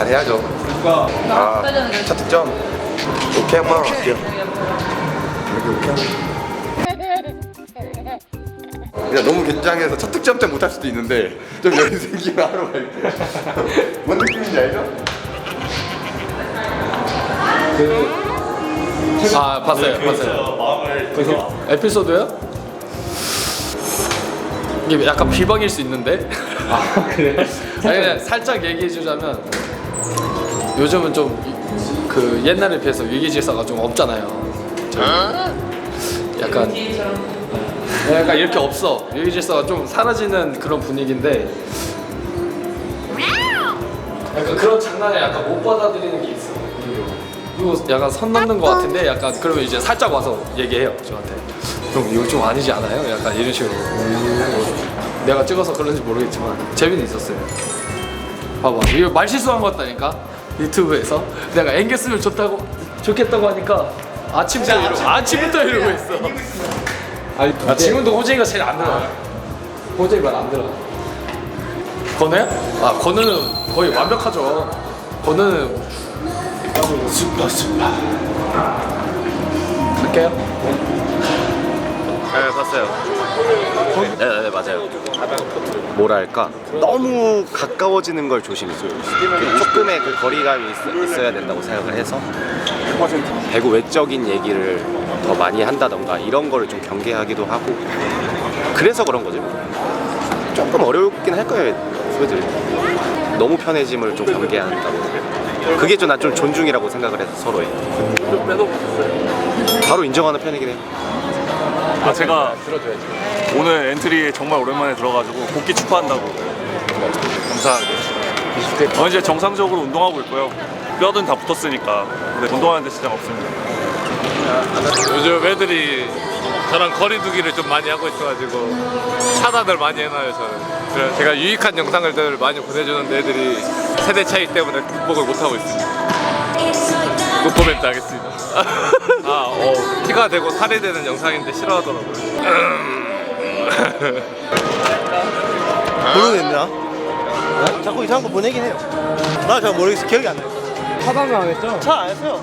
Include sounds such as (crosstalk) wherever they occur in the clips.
잘해. 잘해야죠. 아, 첫 득점. 오케이 한번 오케이. 야 너무 긴장해서 첫 득점 때 못할 수도 있는데 좀 여유 생기면 하러 갈게. (laughs) 뭔 느낌인지 알죠? 아 봤어요 봤어요 그래서 에피소드요? 이게 약간 비방일 수 있는데 아 그래? 아니 그냥 살짝 얘기해 주자면 요즘은 좀 그 옛날에 비해서 위기질서가 좀 없잖아요. 저희. 약간 약간 이렇게 없어. 위기질서가 좀 사라지는 그런 분위기인데 약간 그런 장난에 약간 못 받아들이는 게 있어. 이거 약간 선 넘는 것 같은데 약간 그러면 이제 살짝 와서 얘기해요 저한테. 그럼 이거 좀 아니지 않아요? 약간 이런 식으로. 내가 찍어서 그런지 모르겠지만 재미는 있었어요 봐봐. 이거 말 실수한 것 같다니까? 유튜브에서. 내가 앵겨 쓰면 좋다고 좋겠다고 하니까 아침부터 이러고 아침부터 이러고 있어. 아, 지금도 호재이가 제일 안 들어요 호재이 말 안 들어 건우야? 아 건우는 거의 완벽하죠. 건우는 슈퍼 슈퍼 갈게요 네 봤어요. 네, 네 맞아요. 뭐랄까 너무 가까워지는 걸 조심해요. 그 조금의 그 거리감이 있, 어야 된다고 생각을 해서 배구 외적인 얘기를 더 많이 한다던가 이런 거를 좀 경계하기도 하고 그래서 그런 거죠. 조금 어렵긴 할 거예요 후배들이 너무 편해짐을 좀 경계한다고. 그게 좀 난 좀 존중이라고 생각을 해서 서로의 바로 인정하는 편이긴 해 요. 아, 제가 오늘 엔트리에 정말 오랜만에 들어가지고 복귀 축하한다고. 감사하게. 어, 이제 정상적으로 운동하고 있고요. 뼈든 다 붙었으니까. 근데 운동하는 데 지장 없습니다. 요즘 애들이 저랑 거리두기를 좀 많이 하고 있어가지고 차단을 많이 해놔요 저는. 그래서 제가 유익한 영상을 많이 보내주는데 애들이 세대 차이 때문에 극복을 못하고 있습니다. 노코멘트 하겠습니다 (laughs) 티가 되고 살이 되는 영상인데 싫어하더라고요 (laughs) 모르겠나? 자꾸 이상한 거 보내긴 해요. 나 잘 모르겠어. 기억이 안 나요. 차단을 안 했죠? 잘 안 했어요.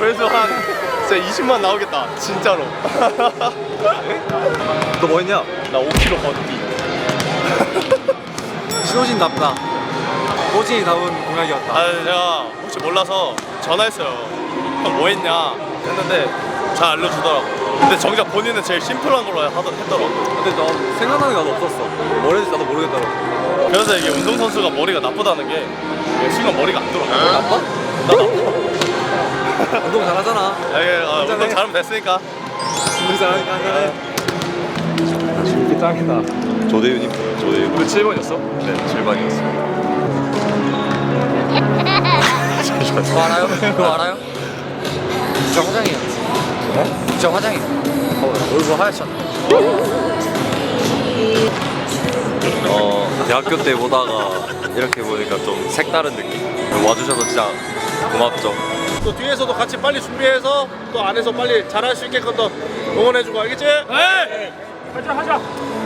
그래서 한 진짜 20만 나오겠다. 진짜로. (laughs) 너 뭐 했냐? 나 5kg 걷기. 신호진 답다 호진이 다운 공약이었다 아, 제가 혹시 몰라서 전화했어요. 형 뭐 했냐? 했는데 잘 알려주더라고. 근데 정작 본인은 제일 심플한 걸로 하더, 했더라고. 근데 나 생각나는 게 나도 없었어 뭘 했는지 나도 모르겠더라고 그래서 이게 운동 선수가 머리가 나쁘다는 게 이게 순간 머리가 안 돌아. 나빠? 나 나빠. 운동 잘하잖아 아, 예, 아, 운동 잘하면 됐으니까. 운동 잘하니까 한잔해 조대윤님 조대윤 그 7번이었어? 네 7번이었어 그거 알아요? 그거 알아요? 저 화장이에요 네? 저 화장이에요 어, 얼굴 하얗잖아 어, 대학교 때 보다가 이렇게 보니까 좀 색다른 느낌 와주셔서 진짜 고맙죠 또 뒤에서도 같이 빨리 준비해서 또 안에서 빨리 잘할 수 있게끔 더 응원해주고 알겠지? 네. 하자 하자.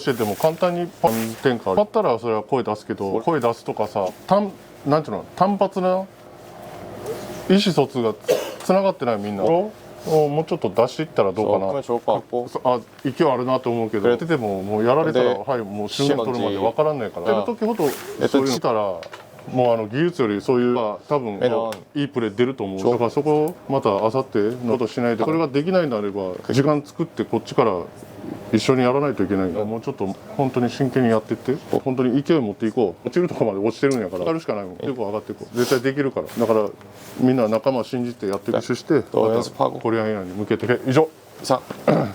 してても簡単にパン転換パったらそれは声出すけど声出すとかさ単なんていうの？単発な意思疎通がつながってないみんな。もうちょっと出していったらどうかな。あ勢いあるなと思うけど。やっててももうやられたらはいもう瞬間取るまで分からないから。やる時ほどそういうたら。もうあの技術よりそういう多分いいプレー出ると思う。だからそこまたあさってのことしないでそれができないのであれば時間作ってこっちから一緒にやらないといけないもうちょっと本当に真剣にやってって。本当に勢い持っていこう。落ちるとこまで落ちてるんやから。上がるしかないもん。結構上がっていこう。絶対できるから。だからみんな仲間信じてやっていくしてまたコリアンエアに向けて。以上。さあ。